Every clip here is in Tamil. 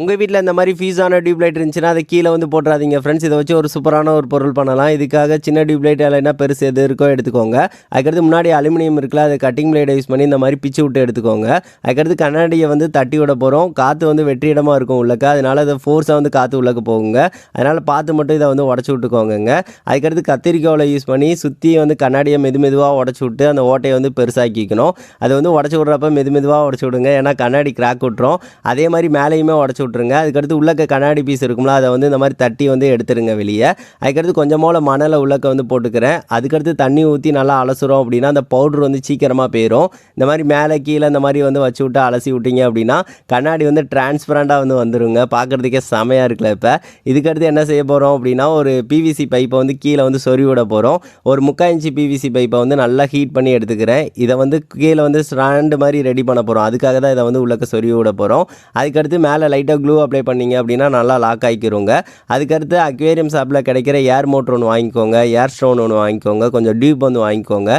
உங்கள் வீட்டில் இந்த மாதிரி ஃபீஸான டியூப்லைட் இருந்துச்சுன்னா அதை கீழே வந்து போட்டுறாதீங்க. ஃப்ரெண்ட்ஸ் இதை வச்சு ஒரு சூப்பரான ஒரு பொருள் பண்ணலாம். இதுக்காக சின்ன டியூப்லைட் இல்லைன்னா பெருசு எது இருக்கோ எடுத்துக்கோங்க. அதுக்கடுத்து முன்னாடி அலுமினியம் இருக்குல்ல அதை கட்டிங் பிளேடை யூஸ் பண்ணி இந்த மாதிரி பிச்சு விட்டு எடுத்துக்கோங்க. அதுக்கடுத்து கண்ணாடியை வந்து தட்டி விட போகிறோம் காற்று வந்து வெற்றிடமாக இருக்கும் உள்ளக்க. அதனால் அதை ஃபோர்ஸாக வந்து காற்று உள்ளக்க போகுங்க. அதனால் பார்த்து மட்டும் இதை வந்து உடச்சி விட்டுக்கோங்க அதுக்கடுத்து கத்திரிக்கோலை யூஸ் பண்ணி சுற்றி வந்து கண்ணாடியை மெது மெதுவாக உடச்சி விட்டு அந்த ஓட்டையை வந்து பெருசாக்கிக்கணும். அதை வந்து உடச்சி விட்றப்ப மெது மெதுவாக உடச்சி விடுங்க. ஏன்னா கண்ணாடி கிராக் விட்டுரும். அதே மாதிரி மேலேயுமே உடச்சி விட்ருங்க அதுக்கடுத்து உள்ளக்க கண்ணாடி பீஸ் இருக்கும்ல அதை வந்து இந்த மாதிரி தட்டி வந்து எடுத்துருங்க வெளியே. அதுக்கடுத்து கொஞ்சமோல மணலை உள்ளக்க வந்து போட்டுக்கிறேன். அதுக்கடுத்து தண்ணி ஊற்றி நல்லா அலசுறோம் அப்படின்னா அந்த பவுட்ரு வந்து சீக்கிரமாக போயிடும் இந்த மாதிரி மேலே கீழே இந்த மாதிரி வந்து வச்சு விட்டு அலசி விட்டீங்க அப்படின்னா கண்ணாடி வந்து டிரான்ஸ்பரண்ட்டாக வந்து வந்துருங்க. பார்க்குறதுக்கே செமையாக இருக்குல்ல இப்போ. இதுக்கடுத்து என்ன செய்ய போகிறோம் அப்படின்னா ஒரு பிவிசி பைப்பை வந்து கீழே வந்து சொறி விட போகிறோம் ஒரு முக்கால் இன்ச்சு பிவிசி பைப்பை வந்து நல்லா ஹீட் பண்ணி எடுத்துக்கிறேன். இதை வந்து கீழே வந்து ஸ்டாண்டு மாதிரி ரெடி பண்ண போகிறோம் அதுக்காக தான் இதை வந்து உள்ளக்க சொறி விட போகிறோம் அதுக்கடுத்து மேலே லைட்டாக க்ளூ அப்ளை பண்ணீங்க அப்படின்னா நல்லா லாக் ஆகிக்கிறோங்க அதுக்கடுத்து அக்வேரியம் ஷாப்பில் கிடைக்கிற ஏர் மோட்ரு ஒன்று வாங்கிக்கோங்க. ஏர் ஸ்டோன் ஒன்று வாங்கிக்கோங்க. கொஞ்சம் டியூப் வந்து வாங்கிக்கோங்க.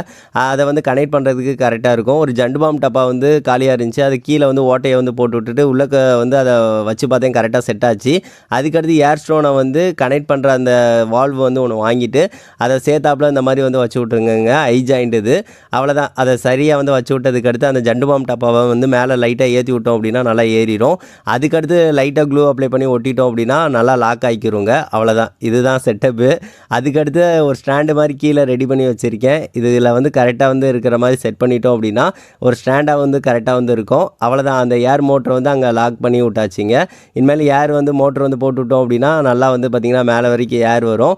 அதை வந்து கனெக்ட் பண்ணுறதுக்கு கரெக்டாக இருக்கும். ஒரு ஜண்டு பாம் டப்பா வந்து காலியாக இருந்துச்சு. அது கீழே வந்து ஓட்டையை வந்து போட்டு விட்டுட்டு உள்ளக்க வந்து அதை வச்சு பார்த்தேன் கரெக்டாக செட் ஆச்சு. அதுக்கடுத்து ஏர் ஸ்டோனை வந்து கனெக்ட் பண்ணுற அந்த வால்வ் வந்து ஒன்று வாங்கிட்டு அதை சேர்த்தாப்புல இந்த மாதிரி வந்து வச்சு விட்ருங்க ஐ ஜாயிண்ட் இது. அவ்வளோதான் அதை சரியாக வந்து வச்சு விட்டதுக்கு அடுத்து அந்த ஜண்டு பாம் டப்பாவை வந்து மேலே லைட்டாக ஏற்றி விட்டோம் அப்படின்னா நல்லா ஏறிடும் அதுக்கடுத்து லைட்டாக க்ளூ அப்ளை பண்ணி ஒட்டிட்டோம் அப்படின்னா நல்லா லாக் ஆகிக்கிறோங்க அவ்வளோதான் இதுதான் செட்டப்பு அதுக்கடுத்து ஒரு ஸ்டாண்டு மாதிரி கீழே ரெடி பண்ணி வச்சுருக்கேன். இதில் வந்து கரெக்டாக வந்து இருக்கிற மாதிரி செட் பண்ணிட்டோம் அப்படின்னா ஒரு ஸ்டாண்டாக வந்து கரெக்டாக வந்து இருக்கும். அவ்வளோதான் அந்த ஏர் மோட்டரை வந்து அங்கே லாக் பண்ணி விட்டாச்சிங்க. இனிமேல் ஏர் வந்து மோட்ரு வந்து போட்டுவிட்டோம் அப்படின்னா நல்லா வந்து பார்த்திங்கன்னா மேலே வரைக்கும் ஏர் வரும்.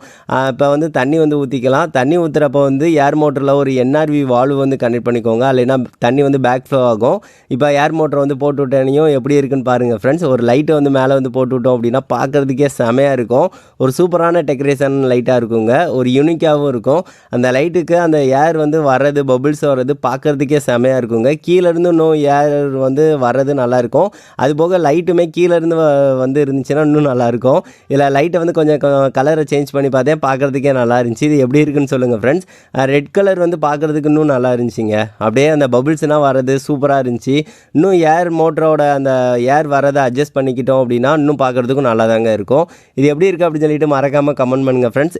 இப்போ வந்து தண்ணி வந்து ஊற்றிக்கலாம் தண்ணி ஊற்றுறப்போ வந்து ஏர் மோட்டரில் ஒரு என்ஆர்வி வால்வு வந்து கனெக்ட் பண்ணிக்கோங்க. இல்லைன்னா தண்ணி வந்து பேக் ஃப்ளோ ஆகும். இப்போ ஏர் மோட்டர் வந்து போட்டு விட்டேனையும் எப்படி இருக்குன்னு பாருங்கள் ஃப்ரெண்ட்ஸ் ஒரு லைட்டை வந்து மேலே வந்து போட்டு விட்டோம் அப்படின்னா பார்க்குறதுக்கே செமையாக இருக்கும். ஒரு சூப்பரான டெக்கரேஷன் லைட்டாக இருக்குங்க. ஒரு யூனிக்காகவும் இருக்கும். அந்த லைட்டுக்கு அந்த ஏர் வந்து வர்றது பபிள்ஸ் வர்றது பார்க்குறதுக்கே செமையாக இருக்குங்க. கீழேருந்து இன்னும் ஏர் வந்து வர்றது நல்லாயிருக்கும் அது போக லைட்டுமே கீழேருந்து வந்து இருந்துச்சுன்னா இன்னும் நல்லாயிருக்கும் இதில் லைட்டை வந்து கொஞ்சம் கலரை சேஞ்ச் பண்ணி பார்த்தேன். பார்க்குறதுக்கே நல்லா இருந்துச்சு. இது எப்படி இருக்குன்னு சொல்லுங்கள் ஃப்ரெண்ட்ஸ் ரெட் கலர் வந்து பார்க்குறதுக்கு இன்னும் நல்லா இருந்துச்சுங்க. அப்படியே அந்த பபிள்ஸ்னால் வர்றது சூப்பராக இருந்துச்சு. இன்னும் ஏர் மோட்டரோட அந்த ஏர் வரதை அட்ஜஸ்ட் பண்ணிக்கிட்டோம் அப்படின்னா இன்னும் பார்க்குறதுக்கும் நல்லா தாங்க இருக்கும். இது எப்படி இருக்குது அப்படின்னு சொல்லிட்டு மறக்காமல் கமெண்ட் பண்ணுங்கள் ஃப்ரெண்ட்ஸ்